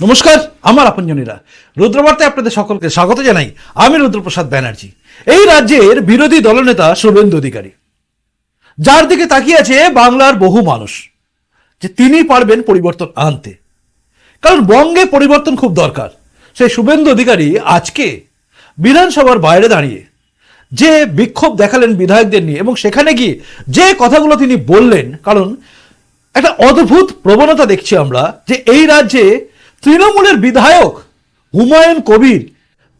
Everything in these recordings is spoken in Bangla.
নমস্কার, আমার আপনজনীরা। রুদ্রবার্তায় আপনাদের সকলকে স্বাগত জানাই আমি রুদ্রপ্রসাদ ব্যানার্জি। এই রাজ্যের বিরোধী দলনেতা শুভেন্দু অধিকারী। যার দিকে তাকিয়ে আছে বাংলার বহু মানুষ, যে তিনি পারবেন পরিবর্তন আনতে। কারণ বঙ্গে পরিবর্তন খুব দরকার। সেই শুভেন্দু অধিকারী আজকে বিধানসভার বাইরে দাঁড়িয়ে যে বিক্ষোভ দেখালেন বিধায়কদের নিয়ে এবং সেখানে গিয়ে যে কথাগুলো তিনি বললেন, কারণ একটা অদ্ভুত প্রবণতা দেখছি আমরা যে এই রাজ্যে তৃণমূলের বিধায়ক হুমায়ুন কবির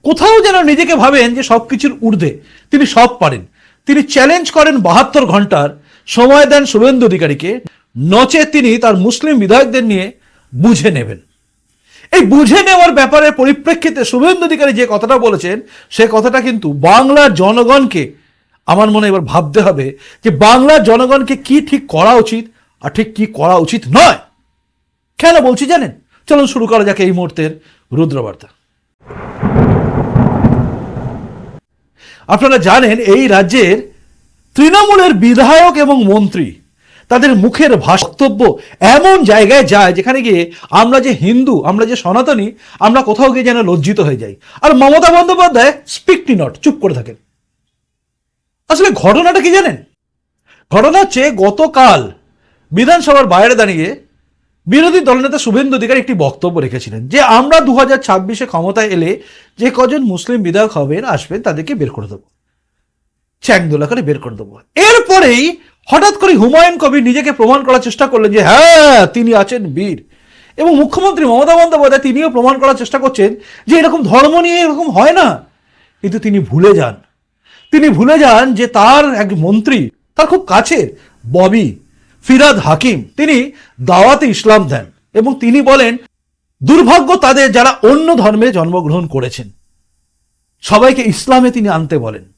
কোথাও যেন নিজেকে ভাবেন যে সব কিছুর ঊর্ধ্বে। তিনি সব পারেন। তিনি চ্যালেঞ্জ করেন বাহাত্তর ঘণ্টার সময় দেন শুভেন্দু অধিকারীকে। নচে তিনি তার মুসলিম বিধায়কদের নিয়ে বুঝে নেবেন। এই বুঝে নেওয়ার ব্যাপারে পরিপ্রেক্ষিতে শুভেন্দু অধিকারী যে কথাটা বলেছেন, সে কথাটা কিন্তু বাংলার জনগণকে আমার মনে এবার ভাবতে হবে যে বাংলার জনগণকে কি ঠিক করা উচিত আর ঠিক কি করা উচিত নয়। কেন বলছি জানেন? চলুন শুরু করা যাক এই মুহূর্তের রুদ্রবার্তা। আপনারা জানেন এই রাজ্যের তৃণমূলের বিধায়ক এবং মন্ত্রী, তাদের মুখের ভাষাতব্য এমন জায়গায় যায় যেখানে গিয়ে আমরা যে হিন্দু, আমরা যে সনাতনী, আমরা কোথাও গিয়ে যেন লজ্জিত হয়ে যাই। আর মমতা বন্দ্যোপাধ্যায় স্পিকটি নট চুপ করে থাকেন। আসলে ঘটনাটা কি জানেন? ঘটনা হচ্ছে গতকাল বিধানসভার বাইরে দাঁড়িয়ে বিরোধী দলনেতা শুভেন্দু অধিকারী একটি বক্তব্য রেখেছিলেন যে আমরা দু হাজার ছাব্বিশে ক্ষমতায় এলে যে কজন মুসলিম বিধায়ক হবেন, আসবেন, তাদেরকে বের করে দেবো। চ্যাংদোলা করে বের করে দেবো। এরপরেই হঠাৎ করে হুমায়ুন কবির নিজেকে প্রমাণ করার চেষ্টা করলেন যে হ্যাঁ তিনি আছেন বীর। এবং মুখ্যমন্ত্রী মমতা বন্দ্যোপাধ্যায় তিনিও প্রমাণ করার চেষ্টা করছেন যে এরকম ধর্ম নিয়ে এরকম হয় না। কিন্তু তিনি ভুলে যান। তিনি ভুলে যান যে তার এক মন্ত্রী, তার খুব কাছের, ববি। ফিরাদ হাকিম, তিনি দাওয়াতে ইসলাম দেন এবং তিনি বলেন, দুর্ভাগ্য তাদের যারা অন্য ধর্মে জন্মগ্রহণ করেছেন। সবাইকে ইসলামে তিনি আনতে বলেন।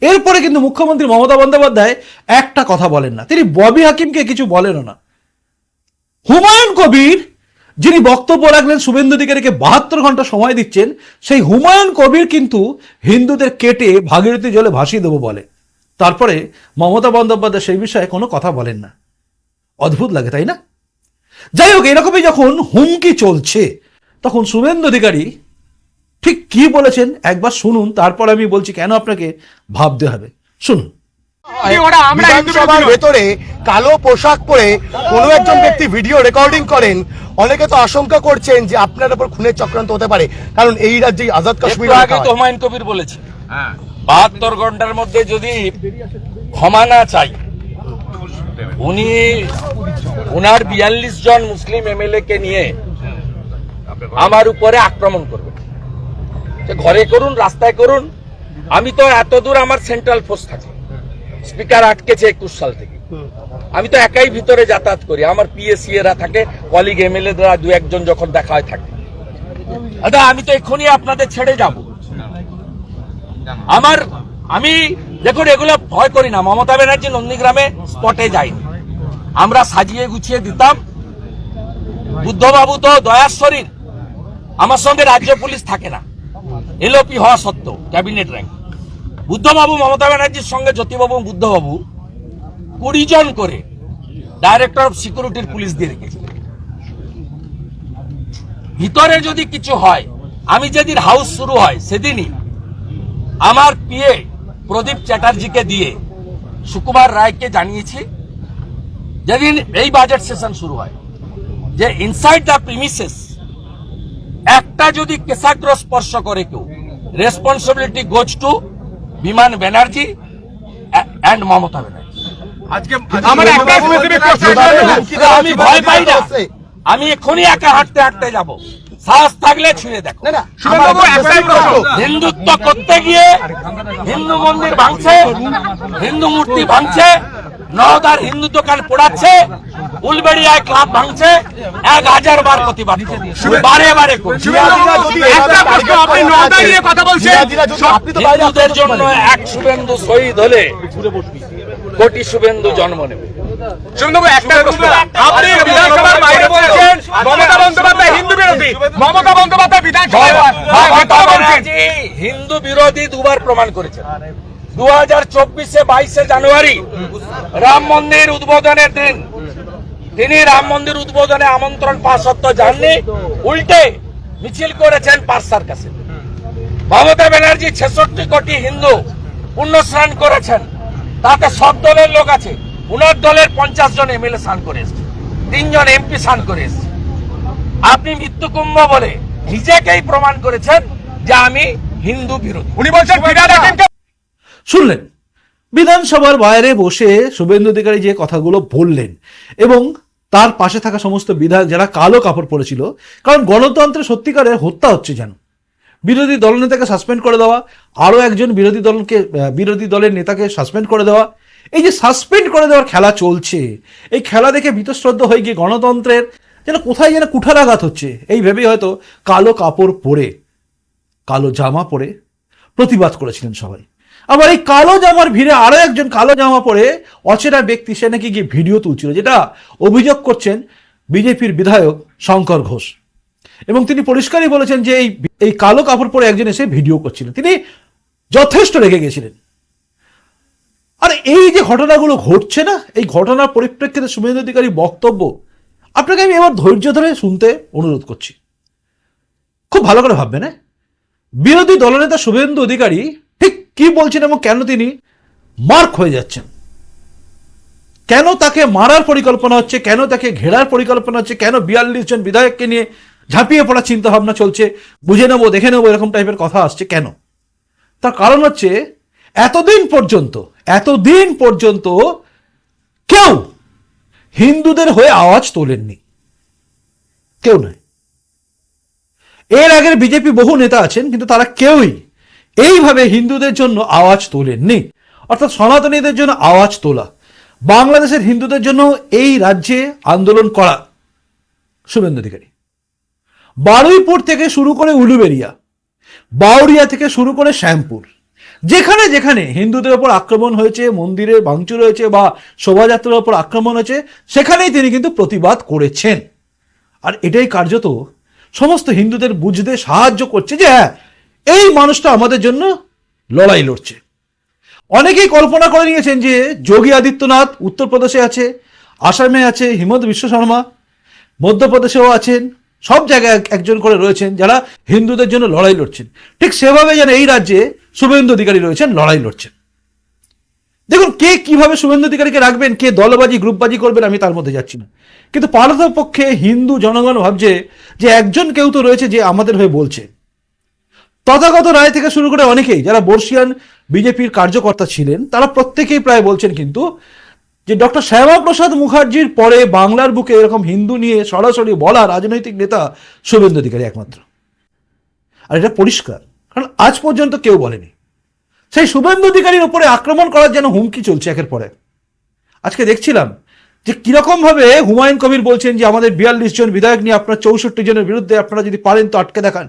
এরপরে কিন্তু মুখ্যমন্ত্রী মমতা বন্দ্যোপাধ্যায় একটা কথা বলেন না। তিনি ববি হাকিমকে কিছু বলেনও না। হুমায়ুন কবির, যিনি বক্তব্য রাখলেন শুভেন্দু অধিকারীকে বাহাত্তর ঘণ্টা সময় দিচ্ছেন, সেই হুমায়ুন কবির কিন্তু হিন্দুদের কেটে ভাগীরথী জলে ভাসিয়ে দেবো বলে। তারপরে মমতা বন্দ্যোপাধ্যায় সেই বিষয়ে কোনো কথা বলেন না। অদ্ভুত লাগে তাই না? যাই হোক এরকমই যখন হুমকি চলছে তখন শুভেন্দু অধিকারী ঠিক কি বলেছেন একবার শুনুন তারপর আমি বলছি কেন আপনাকে ভাবতে হবে। শুনুন। বিধানসভার ভেতরে কালো পোশাক পরে কোনো একজন ব্যক্তি ভিডিও রেকর্ডিং করেন অনেকে তো আশঙ্কা করছেন যে আপনার উপর খুনের চক্রান্ত হতে পারে। কারণ এই রাজ্যে আজাদ কাশ্মীর আগে তো হয়। হুমায়ুন কবির বলেছে বাহাত্তর ঘণ্টার মধ্যে যদি ক্ষমা না চাই উনি, উনার বিয়াল্লিশ জন মুসলিম এমএলএ কে নিয়ে আমার উপরে আক্রমণ করবে। ঘরে করুন, রাস্তায় করুন। আমি তো এতদূর আমার সেন্ট্রাল ফোর্স থাকে। স্পিকার আটকেছে একুশ সাল থেকে। আমি তো একাই ভিতরে যাতায়াত করি। আমার পিএসসি এরা থাকে কলিগ এমএলএ দ্বারা দু একজন যখন দেখা হয় থাকে। দাদা, আমি তো এক্ষুনি আপনাদের ছেড়ে যাব। আমার, আমি দেখুন, এগুলো ভয় করি না। মমতা ব্যানার্জি নন্দীগ্রামে স্পটে যাইনি আমরা সাজিয়ে গুছিয়ে দিতাম। বুদ্ধবাবু তো দয়ার শরীর আমার সঙ্গে রাজ্য পুলিশ থাকে না। এলওপি হওয়া সত্ত্বেও, ক্যাবিনেট র্যাঙ্ক বুদ্ধবাবু মমতা ব্যানার্জির সঙ্গে জ্যোতিবাবু, বুদ্ধবাবু কুড়ি জন করে ডাইরেক্টর অফ সিকিউরিটির পুলিশ দিয়ে রেখেছিলেন ভিতরে যদি কিছু হয়, আমি যেদিন হাউস শুরু হয়, সেদিনই আমার পিএ প্রদীপ চ্যাটার্জিকে দিয়ে সুকুমার রায়কে জানিয়েছি যেদিন এই বাজেট সেশন শুরু হয় যে ইনসাইড দ্য প্রিমিসেস একটা যদি কেশাগ্র স্পর্শ করে কেউ রেসপন্সিবিলিটি গোজ টু বিমান ব্যানার্জি অ্যান্ড মমতা ব্যানার্জি। আজকে আমি ভয় পাই না। আমি এক্ষুনি একা হাঁটতে হাঁটতে যাব। সাহস থাকলে ছুঁয়ে দেখো। হিন্দুত্ব করতে গিয়ে হিন্দু মন্দির ভাঙছে হিন্দু মূর্তি ভাঙছে নওদার হিন্দু দোকান পোড়াচ্ছে উলবেড়িয়ায় ক্লাব ভাঙছে এক হাজার বার প্রতিবাদ বারে বারে করছে। কথা বলছেন। হিন্দুদের জন্য এক শুভেন্দু শহীদ হলে কোটি শুভেন্দু জন্ম নেবে। একটা প্রশ্ন। আপনি বিধানসভার বাইরে বলছেন মমতা বন্দ্যোপাধ্যায় হিন্দু বিরোধী। মমতা বন্দ্যোপাধ্যায় বিধানসভায় মমতা কথা বলছেন। ব্যানার্জি হিন্দু বিরোধী দুবার প্রমাণ করেছেন। দু হাজার চব্বিশে বাইশে জানুয়ারি রাম মন্দির উদ্বোধনের দিন। তিনি রাম মন্দির উদ্বোধনে আমন্ত্রণ পাওয়া সত্ত্বেও যাননি। উল্টে মিছিল করেছেন পার্সার কাছে। মমতা ব্যানার্জি ছেষট্টি কোটি হিন্দু পুণ্য স্নান করেছেন। তাতে সব দলের লোক আছে। উনার দলের পঞ্চাশ জন এমএলএ স্নান করে এসছে। তিনজন এমপি স্নান করে এসছে। আপনি মৃত্যুকুম্ভ বলে নিজেকেই প্রমাণ করেছেন যে আমি হিন্দু বিরোধী। উনি বলছেন শুনলেন? বিধানসভার বাইরে বসে শুভেন্দু অধিকারী যে কথাগুলো বললেন এবং তার পাশে থাকা সমস্ত বিধায়ক যারা কালো কাপড় পরেছিল, কারণ গণতন্ত্রে সত্যিকারের হত্যা হচ্ছে যেন। বিরোধী দলনেতাকে সাসপেন্ড করে দেওয়া, আরও একজন বিরোধী দলকে বিরোধী দলের নেতাকে সাসপেন্ড করে দেওয়া, এই যে সাসপেন্ড করে দেওয়ার খেলা চলছে, এই খেলা দেখে বীতশ্রদ্ধ হয়ে গিয়ে গণতন্ত্রের যেন কোথায় যেন কুঠারাঘাত হচ্ছে, এই ভেবেই হয়তো কালো কাপড় পরে, কালো জামা পরে প্রতিবাদ করেছিলেন সবাই। আবার এই কালো জামার ভিড়ে আরও একজন কালো জামা পরে অচেনা ব্যক্তি সে নাকি গিয়ে ভিডিও তুলছিল, যেটা অভিযোগ করছেন বিজেপির বিধায়ক শঙ্কর ঘোষ। এবং তিনি পরিষ্কারই বলেছেন যে এই এই কালো কাপড় পরে একজন এসে ভিডিও করছিলেন তিনি যথেষ্ট রেগে গেছিলেন। আর এই যে ঘটনাগুলো ঘটছে না, এই ঘটনার পরিপ্রেক্ষিতে শুভেন্দু অধিকারী বক্তব্য, আপনাকে আমি এবার ধৈর্য ধরে শুনতে অনুরোধ করছি। খুব ভালো করে ভাববেন হ্যাঁ? বিরোধী দলনেতা শুভেন্দু অধিকারী কি বলছেন এবং কেন তিনি? মার্ক হয়ে যাচ্ছেন। কেন তাকে মারার পরিকল্পনা হচ্ছে? কেন তাকে ঘেরার পরিকল্পনা হচ্ছে? কেন বিয়াল্লিশ জন বিধায়ককে নিয়ে ঝাঁপিয়ে পড়ার চিন্তা ভাবনা চলছে? বুঝে নেব, দেখে নেব, এরকম টাইপের কথা আসছে কেন? তার কারণ হচ্ছে, এতদিন পর্যন্ত এতদিন পর্যন্ত কেউ হিন্দুদের হয়ে আওয়াজ তোলেননি। কেউ নয়। এর আগের বিজেপি বহু নেতা আছেন, কিন্তু তারা কেউই এইভাবে হিন্দুদের জন্য আওয়াজ তোলেননি। অর্থাৎ সনাতনীদের জন্য আওয়াজ তোলা। বাংলাদেশের হিন্দুদের জন্য এই রাজ্যে আন্দোলন করা। শুভেন্দু অধিকারী। বারুইপুর থেকে শুরু করে উলুবেরিয়া, বাউরিয়া থেকে শুরু করে শ্যামপুর, যেখানে যেখানে হিন্দুদের ওপর আক্রমণ হয়েছে মন্দিরে ভাঙচুর হয়েছে বা শোভাযাত্রার ওপর আক্রমণ হয়েছে, সেখানেই তিনি কিন্তু প্রতিবাদ করেছেন। আর এটাই কার্যত সমস্ত হিন্দুদের বুঝতে সাহায্য করছে যে হ্যাঁ এই মানুষটা আমাদের জন্য লড়াই লড়ছে। অনেকেই কল্পনা করে নিয়েছেন যে যোগী আদিত্যনাথ উত্তরপ্রদেশে আছে, আসামে আছে, হিমন্ত বিশ্ব শর্মা, মধ্যপ্রদেশেও আছেন, সব জায়গায় এক- একজন করে রয়েছেন যারা হিন্দুদের জন্য লড়াই লড়ছেন। ঠিক সেভাবে যেন এই রাজ্যে শুভেন্দু অধিকারী রয়েছেন, লড়াই লড়ছেন। দেখুন, কে কীভাবে শুভেন্দু অধিকারীকে রাখবেন, কে দলবাজি, গ্রুপবাজি করবেন, আমি তার মধ্যে যাচ্ছি না। কিন্তু পক্ষে হিন্দু জনগণ ভাবছে যে একজন কেউ তো রয়েছে যে আমাদের হয়ে বলছে। তথাগত রায় থেকে শুরু করে অনেকেই যারা বর্ষিয়ান বিজেপির কার্যকর্তা ছিলেন, তারা প্রত্যেকেই প্রায় বলছেন কিন্তু যে ডক্টর শ্যামাপ্রসাদ মুখার্জির পরে বাংলার বুকে এরকম হিন্দু নিয়ে সরাসরি বলা রাজনৈতিক নেতা শুভেন্দু অধিকারী একমাত্র। আর এটা পরিষ্কার, কারণ আজ পর্যন্ত কেউ বলেনি। সেই শুভেন্দু অধিকারীর উপরে আক্রমণ করার যেন হুমকি চলছে একের পরে আজকে দেখছিলাম যে কীরকম ভাবে হুমায়ুন কবির বলছেন যে আমাদের বিয়াল্লিশ জন বিধায়ক নিয়ে আপনার চৌষট্টি জনের বিরুদ্ধে আপনারা যদি পারেন তো আটকে দেখান।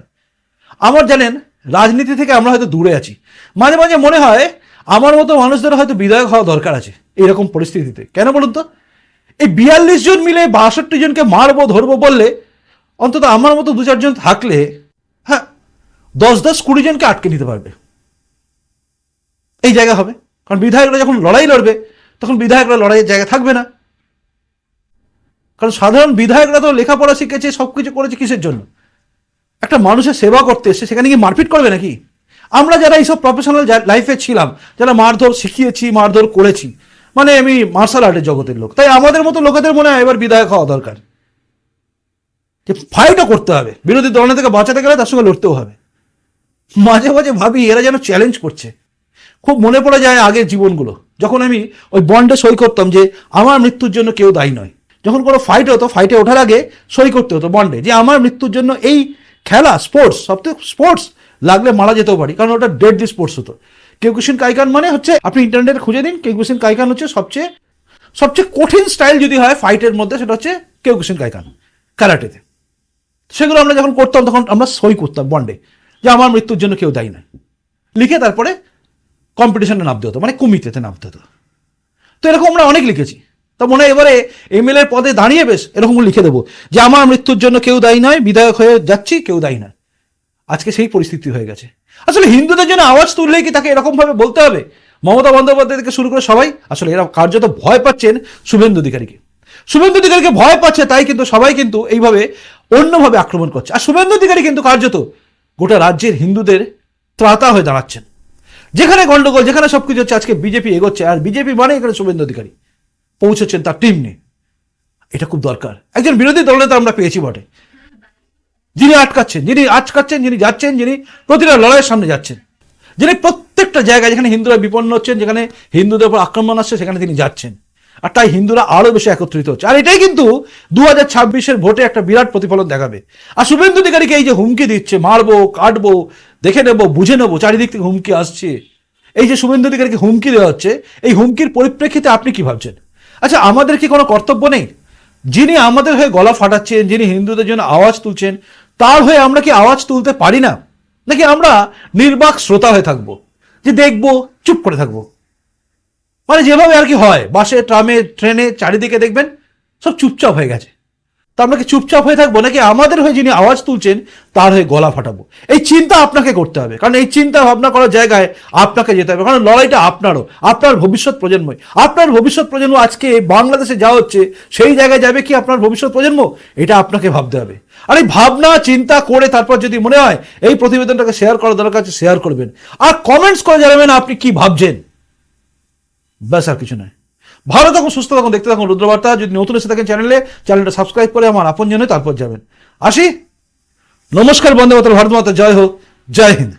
আমার জানেন, রাজনীতি থেকে আমরা হয়তো দূরে আছি। মাঝে মাঝে মনে হয় আমার মতো মানুষদের হয়তো বিধায়ক হওয়া দরকার আছে এরকম পরিস্থিতিতে। কেন বলুন তো? এই বিয়াল্লিশ জন মিলে বাষট্টি জনকে মারবো, ধরবো বললে অন্তত আমার মতো দু চারজন থাকলে হ্যাঁ দশ দশ কুড়ি জনকে আটকে নিতে পারবে। এই জায়গা হবে। কারণ বিধায়করা যখন লড়াই লড়বে, তখন বিধায়করা লড়াইয়ের জায়গা থাকবে না। কারণ সাধারণ বিধায়করা তো লেখাপড়া শিখেছে সব কিছু করেছে কিসের জন্য? একটা মানুষের সেবা করতে এসে সেখানে কি মারপিট করবে নাকি? আমরা যারা এইসব প্রফেশনাল লাইফে ছিলাম, যারা মারধর শিখিয়েছি, মারধর করেছি মানে আমি মার্শাল আর্টের জগতের লোক, তাই আমাদের মতো লোকেদের মনে হয় এবার বিধায়ক হওয়া দরকার। যে ফাইটও করতে হবে, বিরোধী দল থেকে বাঁচাতে গেলে তার সঙ্গে লড়তেও হবে। মাঝে মাঝে ভাবি এরা যেন চ্যালেঞ্জ করছে। খুব মনে পড়ে যায় আগের জীবনগুলো, যখন আমি ওই বন্ডে সই করতাম যে আমার মৃত্যুর জন্য কেউ দায়ী নয়। যখন কোনো ফাইট হতো ফাইটে ওঠার আগে সই করতে হতো বন্ডে যে আমার মৃত্যুর জন্য এই খেলা স্পোর্টস সব থেকে স্পোর্টস লাগলে মারা যেতেও পারি, কারণ ওটা ডেড ডেডলি স্পোর্টস হতো। কেউকুশিন কাইকান মানে হচ্ছে, আপনি ইন্টারনেটে খুঁজে দিন কেউকুশিন কাইকান হচ্ছে সবচেয়ে সবচেয়ে কঠিন স্টাইল যদি হয় ফাইটের মধ্যে, সেটা হচ্ছে কেউকুশিন কাইকান ক্যারাটেতে সেগুলো আমরা যখন করতাম, তখন আমরা সই করতাম বন্ডে যে আমার মৃত্যুর জন্য কেউ দায়ী নয়। লিখে তারপরে কম্পিটিশনে নামতে হতো মানে কমিটিতে নামতে হতো। তো এরকম আমরা অনেক লিখেছি। তা মনে হয় এবারে এমএলএ পদে দাঁড়িয়ে বেশ এরকম লিখে দেবো যে, আমার মৃত্যুর জন্য কেউ দায়ী নয়, বিধায়ক হয়ে যাচ্ছি, কেউ দায়ী নয়। আজকে সেই পরিস্থিতি হয়ে গেছে। আসলে হিন্দুদের জন্য আওয়াজ তুললেই কি তাকে এরকম ভাবে বলতে হবে? মমতা বন্দ্যোপাধ্যায় থেকে শুরু করে সবাই, আসলে এরা কার্যত ভয় পাচ্ছেন শুভেন্দু অধিকারীকে। শুভেন্দু অধিকারীকে ভয় পাচ্ছে, তাই কিন্তু সবাই কিন্তু এইভাবে অন্যভাবে আক্রমণ করছে। আর শুভেন্দু অধিকারী কিন্তু কার্যত গোটা রাজ্যের হিন্দুদের ত্রাতা হয়ে দাঁড়াচ্ছেন। যেখানে গন্ডগোল, যেখানে সবকিছু হচ্ছে, আজকে বিজেপি এগোচ্ছে। আর বিজেপি মানে এখানে শুভেন্দু অধিকারী। পৌঁছেছেন তার টিম নিয়ে। এটা খুব দরকার। একজন বিরোধী দলনেতা আমরা পেয়েছি বটে। যিনি আটকাচ্ছেন যিনি আটকাচ্ছেন যিনি যাচ্ছেন, যিনি প্রতিটা লড়াইয়ের সামনে যাচ্ছেন। যিনি প্রত্যেকটা জায়গায় যেখানে হিন্দুরা বিপন্ন হচ্ছেন, যেখানে হিন্দুদের উপর আক্রমণ আসছে, সেখানে তিনি যাচ্ছেন। আর তাই হিন্দুরা আরও বেশি একত্রিত হচ্ছে। আর এটাই কিন্তু দু হাজার ছাব্বিশের ভোটে একটা বিরাট প্রতিফলন দেখাবে। আর শুভেন্দু অধিকারীকে এই যে হুমকি দিচ্ছে, মারবো, কাটবো, দেখে নেব, বুঝে নেব, চারিদিক থেকে হুমকি আসছে। এই যে শুভেন্দু অধিকারীকে হুমকি দেওয়া হচ্ছে, এই হুমকির পরিপ্রেক্ষিতে আপনি কি ভাবছেন? আচ্ছা আমাদের কি কোনো কর্তব্য নেই? যিনি আমাদের হয়ে গলা ফাটাচ্ছেন, যিনি হিন্দুদের জন্য আওয়াজ তুলছেন, তার হয়ে আমরা কি আওয়াজ তুলতে পারি না? নাকি আমরা নির্বাক শ্রোতা হয়ে থাকব? যে দেখব, চুপ করে থাকব। মানে যেভাবে আর কি হয়, বাসে, ট্রামে, ট্রেনে, চারিদিকে দেখবেন, সব চুপচাপ হয়ে গেছে। তা আমরা কি চুপচাপ হয়ে থাকব নাকি আমাদের হয়ে যিনি আওয়াজ তুলছেন, তার হয়ে গলা ফাটাবো? এই চিন্তা আপনাকে করতে হবে। কারণ এই চিন্তা ভাবনা করার জায়গায় আপনাকে যেতে হবে। কারণ লড়াইটা আপনারও, আপনার ভবিষ্যৎ প্রজন্মই। আপনার ভবিষ্যৎ প্রজন্ম আজকে বাংলাদেশে যা হচ্ছে, সেই জায়গায় যাবে কি আপনার ভবিষ্যৎ প্রজন্ম? এটা আপনাকে ভাবতে হবে। আর এই ভাবনা, চিন্তা করে তারপর যদি মনে হয় এই প্রতিবেদনটাকে শেয়ার করা দরকার আছে শেয়ার করবেন। আর কমেন্টস করে জানাবেন আপনি কি ভাবছেন। ব্যাস আর কিছু নয়। ভালো থাকুন, সুস্থ থাকুন, দেখতে থাকুন রুদ্রবার্তা। যদি নতুন এসে থাকেন চ্যানেলে, চ্যানেলটা সাবস্ক্রাইব করে আমার আপন জন্য তারপর যাবেন। আসি? নমস্কার, বন্দে মাতার ভারত মাতা, জয় হোক, জয় হিন্দ।